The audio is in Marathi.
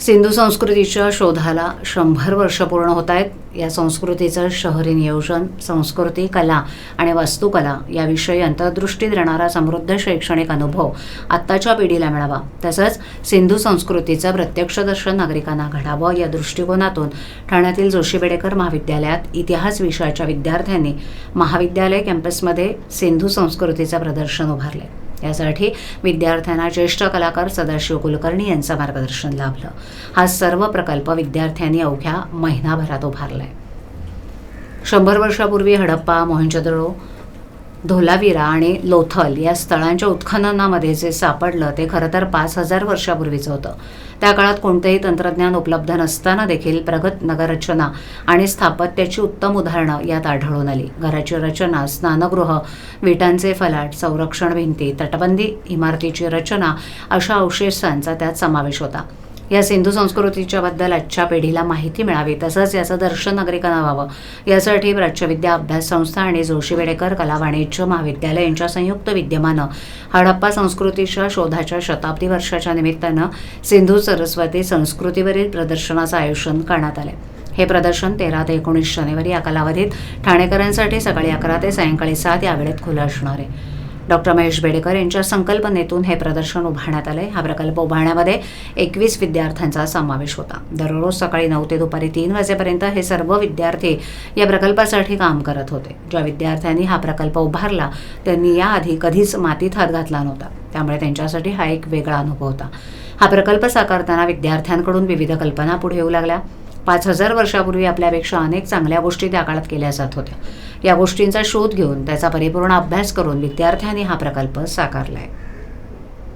सिंधू संस्कृतीच्या शोधाला शंभर वर्ष पूर्ण होत आहेत. या संस्कृतीचं शहरी नियोजन संस्कृती कला आणि वास्तुकला याविषयी अंतर्दृष्टी देणारा समृद्ध शैक्षणिक अनुभव आत्ताच्या पिढीला मिळावा. तसंच सिंधू संस्कृतीचं प्रत्यक्ष दर्शन नागरिकांना घडावं या दृष्टिकोनातून ठाण्यातील जोशी बेडेकर महाविद्यालयात इतिहास विषयाच्या विद्यार्थ्यांनी महाविद्यालय कॅम्पसमध्ये सिंधू संस्कृतीचं प्रदर्शन उभारले. यासाठी विद्यार्थ्यांना ज्येष्ठ कलाकार सदाशिव कुलकर्णी यांचं मार्गदर्शन लाभलं. हा सर्व प्रकल्प विद्यार्थ्यांनी अवघ्या महिनाभरात उभारलाय. शंभर वर्षापूर्वी हडप्पा मोहनजोदडो धोलावीरा आणि लोथल या स्थळांच्या उत्खननामध्ये जे सापडलं ते खरं तर पाच हजार वर्षापूर्वीचं होतं. त्या काळात कोणतेही तंत्रज्ञान उपलब्ध नसताना देखील प्रगत नगररचना आणि स्थापत्याची उत्तम उदाहरणं यात आढळून आली. घराची रचना स्नानगृह विटांचे फलाट संरक्षण भिंती तटबंदी इमारतीची रचना अशा अवशेषांचा त्यात समावेश होता. या सिंधू संस्कृतीच्या बद्दल आजच्या पिढीला माहिती मिळावी. तसंच याचं दर्शन नागरिकांना व्हावं. यासाठी प्राच्यविद्या अभ्यास संस्था आणि जोशी वेडेकर कला वाणिज्य महाविद्यालय यांच्या संयुक्त विद्यमानं हडप्पा संस्कृतीच्या शोधाच्या शताब्दी वर्षाच्या निमित्तानं सिंधू सरस्वती संस्कृतीवरील प्रदर्शनाचं आयोजन करण्यात आलं हे प्रदर्शन तेरा ते एकोणीस जानेवारी या कालावधीत ठाणेकरांसाठी सकाळी अकरा ते सायंकाळी सात या वेळेत खुलं असणार आहे. डॉक्टर महेश बेडेकर यांच्या संकल्पनेतून हे प्रदर्शन उभारण्यात आले हा प्रकल्प उभारण्यामध्ये एकवीस विद्यार्थ्यांचा समावेश होता. दररोज सकाळी नऊ ते दुपारी तीन वाजेपर्यंत हे सर्व विद्यार्थी या प्रकल्पासाठी काम करत होते. ज्या विद्यार्थ्यांनी हा प्रकल्प उभारला त्यांनी याआधी कधीच मातीत हात घातला नव्हता. त्यामुळे त्यांच्यासाठी हा एक वेगळा अनुभव होता. हा प्रकल्प साकारताना विद्यार्थ्यांकडून विविध कल्पना पुढे येऊ लागल्या. पाच हजार वर्षापूर्वी आपल्यापेक्षा अनेक चांगल्या गोष्टी त्या काळात केल्या जात होत्या. या गोष्टींचा शोध घेऊन त्याचा परिपूर्ण अभ्यास करून विद्यार्थ्यांनी हा प्रकल्प साकारला आहे